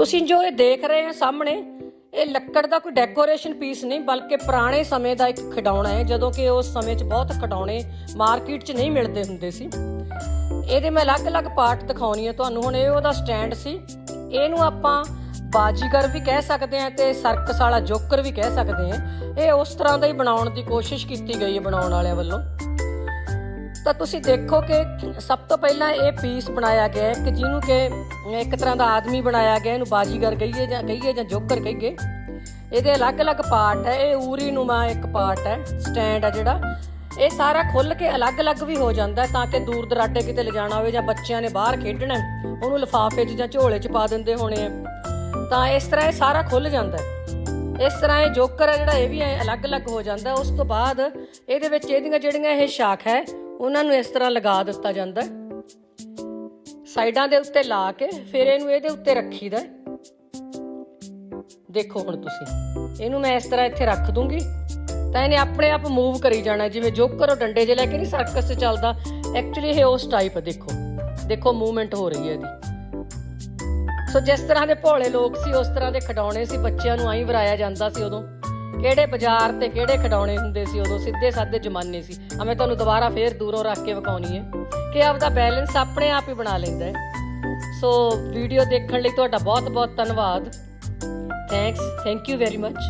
ਤੁਸੀਂ ਜੋ ਇਹ ਦੇਖ ਰਹੇ ਹੋ ਸਾਹਮਣੇ, ਇਹ ਲੱਕੜ ਦਾ ਕੋਈ ਡੈਕੋਰੇਸ਼ਨ ਪੀਸ ਨਹੀਂ, ਬਲਕਿ ਪੁਰਾਣੇ ਸਮੇਂ ਦਾ ਇੱਕ ਖਿਡੌਣਾ ਹੈ, ਜਦੋਂ ਕਿ ਉਸ ਸਮੇਂ 'ਚ ਬਹੁਤ ਖਿਡੌਣੇ ਮਾਰਕੀਟ 'ਚ ਨਹੀਂ ਮਿਲਦੇ ਹੁੰਦੇ ਸੀ। ਇਹਦੇ ਮੈਂ ਅਲੱਗ-ਅਲੱਗ ਪਾਰਟ ਦਿਖਾਉਣੀ ਹੈ ਤੁਹਾਨੂੰ, ਹੁਣ ਇਹ ਉਹਦਾ ਸਟੈਂਡ ਸੀ। ਇਹਨੂੰ ਆਪਾਂ ਬਾਜੀਗਰ ਵੀ ਕਹਿ ਸਕਦੇ ਹਾਂ ਤੇ ਸਰਕਸ ਵਾਲਾ ਜੋਕਰ ਵੀ ਕਹਿ ਸਕਦੇ ਹਾਂ। ਇਹ ਉਸ ਤਰ੍ਹਾਂ ਦਾ ਹੀ ਬਣਾਉਣ ਦੀ ਕੋਸ਼ਿਸ਼ ਕੀਤੀ ਗਈ ਹੈ ਬਣਾਉਣ ਵਾਲਿਆਂ ਵੱਲੋਂ। ਤਾਂ ਤੁਸੀਂ ਦੇਖੋ ਕਿ ਸਭ ਤੋਂ ਪਹਿਲਾਂ ਇਹ ਪੀਸ ਬਣਾਇਆ ਗਿਆ ਕਿ ਜਿਹਨੂੰ ਕਿ ਇੱਕ ਤਰ੍ਹਾਂ ਦਾ ਆਦਮੀ ਬਣਾਇਆ ਗਿਆ, ਇਹਨੂੰ ਬਾਜੀਗਰ ਕਹੀਏ ਜਾਂ ਕਹੀਏ ਜਾਂ ਜੋਕਰ ਕਹੀਏ। ਇਹਦੇ ਅਲੱਗ-ਅਲੱਗ ਪਾਰਟ ਹੈ, ਇਹ ਊਰੀ ਨੂਮਾ ਇੱਕ ਪਾਰਟ ਹੈ ਸਟੈਂਡ ਹੈ ਜਿਹੜਾ। ਇਹ ਸਾਰਾ ਖੁੱਲ ਕੇ ਅਲੱਗ-ਅਲੱਗ ਵੀ ਹੋ ਜਾਂਦਾ ਤਾਂ ਕਿ ਦੂਰ ਦਰਾਡੇ ਕਿਤੇ ਲਿਜਾਣਾ ਹੋਵੇ ਜਾਂ ਬੱਚਿਆਂ ਨੇ ਬਾਹਰ ਖੇਡਣਾ ਉਹਨੂੰ ਲਿਫਾਫੇ 'ਚ ਜਾਂ ਝੋਲੇ 'ਚ ਪਾ ਦਿੰਦੇ ਹੋਣੇ ਆ ਤਾਂ ਇਸ ਤਰ੍ਹਾਂ ਇਹ ਸਾਰਾ ਖੁੱਲ ਜਾਂਦਾ ਇਸ ਤਰ੍ਹਾਂ ਇਹ ਜੋਕਰ ਹੈ ਜਿਹੜਾ, ਇਹ ਵੀ ਐਂ ਅਲੱਗ-ਅਲੱਗ ਹੋ ਜਾਂਦਾ ਉਸ ਤੋਂ ਬਾਅਦ ਇਹਦੇ ਵਿੱਚ ਇਹਦੀਆਂ ਜਿਹੜੀਆਂ ਇਹ ਸ਼ਾਖ ਹੈ ਉਹਨਾਂ ਨੂੰ ਇਸ ਤਰ੍ਹਾਂ ਲਗਾ ਦਿੱਤਾ ਜਾਂਦਾ ਸਾਈਡਾਂ ਦੇ ਉੱਤੇ ਲਾ ਕੇ ਫਿਰ ਇਹਨੂੰ ਇਹਦੇ ਉੱਤੇ ਰੱਖੀਦਾ ਹੈ। ਦੇਖੋ ਹੁਣ ਤੁਸੀਂ, ਇਹਨੂੰ ਮੈਂ ਇਸ ਤਰ੍ਹਾਂ ਇੱਥੇ ਰੱਖ ਦੂੰਗੀ। ਤਾਂ ਇਹਨੇ ਆਪਣੇ ਆਪ ਮੂਵ ਕਰੀ ਜਾਣਾ ਜਿਵੇਂ ਜੋਕਰ ਉਹ ਡੰਡੇ ਜੇ ਲੈ ਕੇ ਨਹੀਂ ਸਰਕਸ 'ਚ ਚੱਲਦਾ ਐਕਚੁਅਲੀ ਇਹ ਉਸ ਟਾਈਪ ਹੈ, ਦੇਖੋ। ਦੇਖੋ ਮੂਵਮੈਂਟ ਹੋ ਰਹੀ ਹੈ ਇਹਦੀ। ਸੋ ਜਿਸ ਤਰ੍ਹਾਂ ਦੇ ਭੋਲੇ ਲੋਕ ਸੀ, ਉਸ ਤਰ੍ਹਾਂ ਦੇ ਖਿਡੌਣੇ ਸੀ, ਬੱਚਿਆਂ ਨੂੰ ਆਈ ਵਰਾਇਆ ਜਾਂਦਾ ਸੀ ਉਦੋਂ। ਕਿਹੜੇ ਬਾਜ਼ਾਰ ਤੇ ਕਿਹੜੇ ਖਿਡੌਣੇ ਹੁੰਦੇ ਸੀ ਉਦੋਂ? ਸਿੱਧੇ ਸਾਦੇ ਜ਼ਮਾਨੇ ਸੀ। ਆ ਤੁਹਾਨੂੰ ਦੁਬਾਰਾ ਫੇਰ ਦੂਰੋਂ ਰੱਖ ਕੇ ਵਿਖਾਉਣੀ ਹੈ ਕਿ ਆਪਦਾ ਬੈਲੈਂਸ ਆਪਣੇ ਆਪ ਹੀ ਬਣਾ ਲੈਂਦਾ ਹੈ। ਸੋ ਵੀਡੀਓ ਦੇਖਣ ਲਈ ਤੁਹਾਡਾ ਬਹੁਤ ਬਹੁਤ ਧੰਨਵਾਦ। Thanks thank you very much